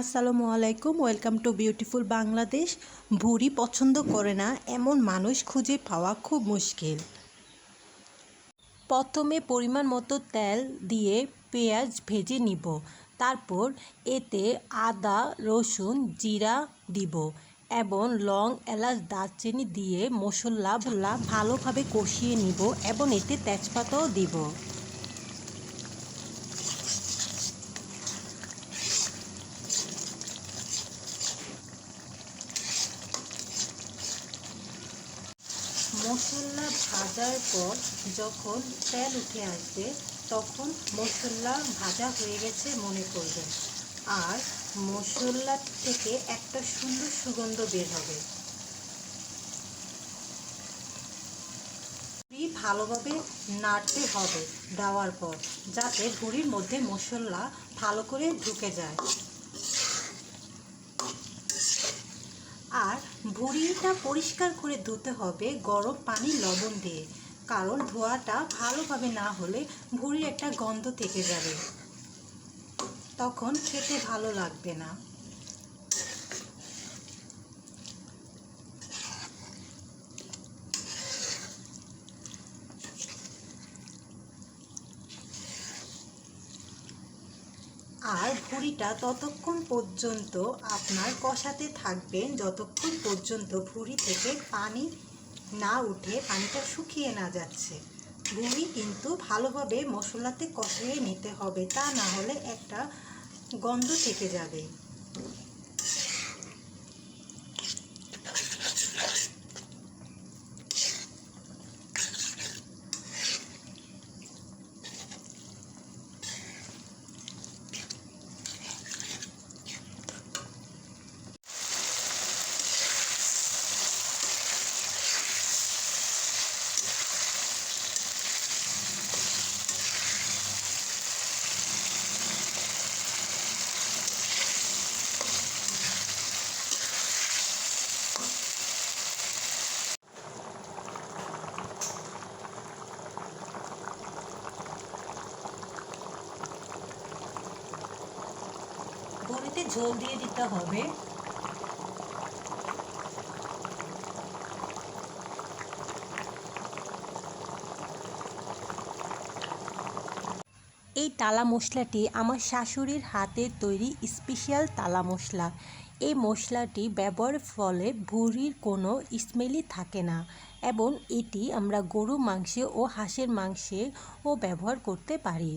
আসসালামু আলাইকুম welcome to beautiful Bangladesh. ভুড়ি পছন্দ করে না, এমন মানুষ খুঁজে পাওয়া খুব মুশকিল। প্রথমে পরিমাণ মতো তেল দিয়ে পেঁয়াজ ভেজে নিব। তারপর এতে আদা, রসুন, জিরা দিব এবং লং এলাচ, দারচিনি দিয়ে মশলা ভুলা ভালোভাবে কষিয়ে নিব এবং এতে তেজপাতাও দিব। মশলা ভাজার পর যখন তেল উঠে আসবে, তখন মশলা ভাজা হয়ে গেছে মনে করবেন। আর মশলা থেকে একটা সুন্দর সুগন্ধ বের হবে। ভালোভাবে নাড়তে হবে দেওয়ার পর, যাতে ভুড়ির মধ্যে মশলা ভালো করে ঢুকে যায়। আর ভুঁড়িটা পরিষ্কার করে ধুতে হবে গরম পানি লবণ দিয়ে। কারণ ধোয়াটা ভালোভাবে না হলে ভুঁড়ির একটা গন্ধ থেকে যাবে। তখন খেতে ভালো লাগবে না। আর ভুঁড়িটা ততক্ষণ পর্যন্ত আপনার কষাতে থাকবেন যতক্ষণ পর্যন্ত ভুঁড়ি থেকে পানি না উঠে, পানিটা শুকিয়ে না যাচ্ছে। ভুঁড়ি কিন্তু ভালোভাবে মশলাতে কষিয়ে নিতে হবে। তা না হলে একটা গন্ধ থেকে যাবে। ভুঁড়িতে ঝোল দিয়ে দিতে হবে। এই তালা মশলাটি আমার শাশুড়ির হাতের তৈরি স্পেশাল তালা মশলা। এই মশলাটি ব্যবহারের ফলে ভুঁড়ির কোনো স্মেলই থাকে না এবং এটি আমরা গরু মাংসে ও হাঁসের মাংসে ও ব্যবহার করতে পারি।